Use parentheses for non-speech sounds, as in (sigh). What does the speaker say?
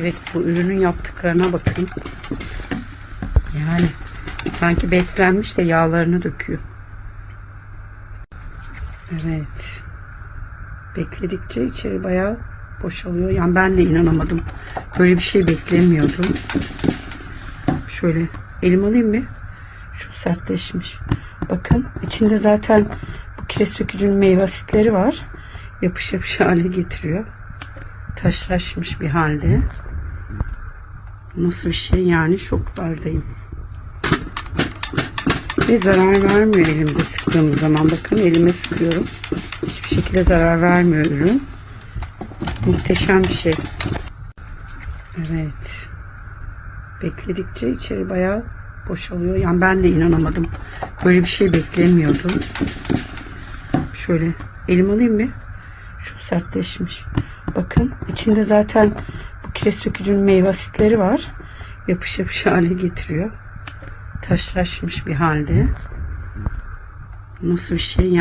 Evet bu ürünün yaptıklarına bakın. Yani sanki beslenmiş de yağlarını döküyor. Evet. Bekledikçe içeri bayağı boşalıyor. Yani ben de inanamadım. Böyle bir şey beklemiyordum. Şöyle elim alayım mı? Şu sertleşmiş. Bakın içinde zaten bu kireç sökücünün meyve asitleri var. Yapış yapış (laughs) hale getiriyor. Taşlaşmış bir halde. Nasıl bir şey yani şoklardayım. Ve zarar vermiyor elimize sıktığımız zaman. Bakın elime sıkıyorum. Hiçbir şekilde zarar vermiyor ürün. Muhteşem bir şey. Evet. Bekledikçe içeri bayağı boşalıyor. Yani ben de inanamadım. Böyle bir şey beklemiyordum. Şöyle elim alayım mı? Şu sertleşmiş. Bakın içinde zaten bu kireç sökücünün meyve asitleri var. Yapış yapış hale getiriyor. Taşlaşmış bir halde. Nasıl bir şey yani?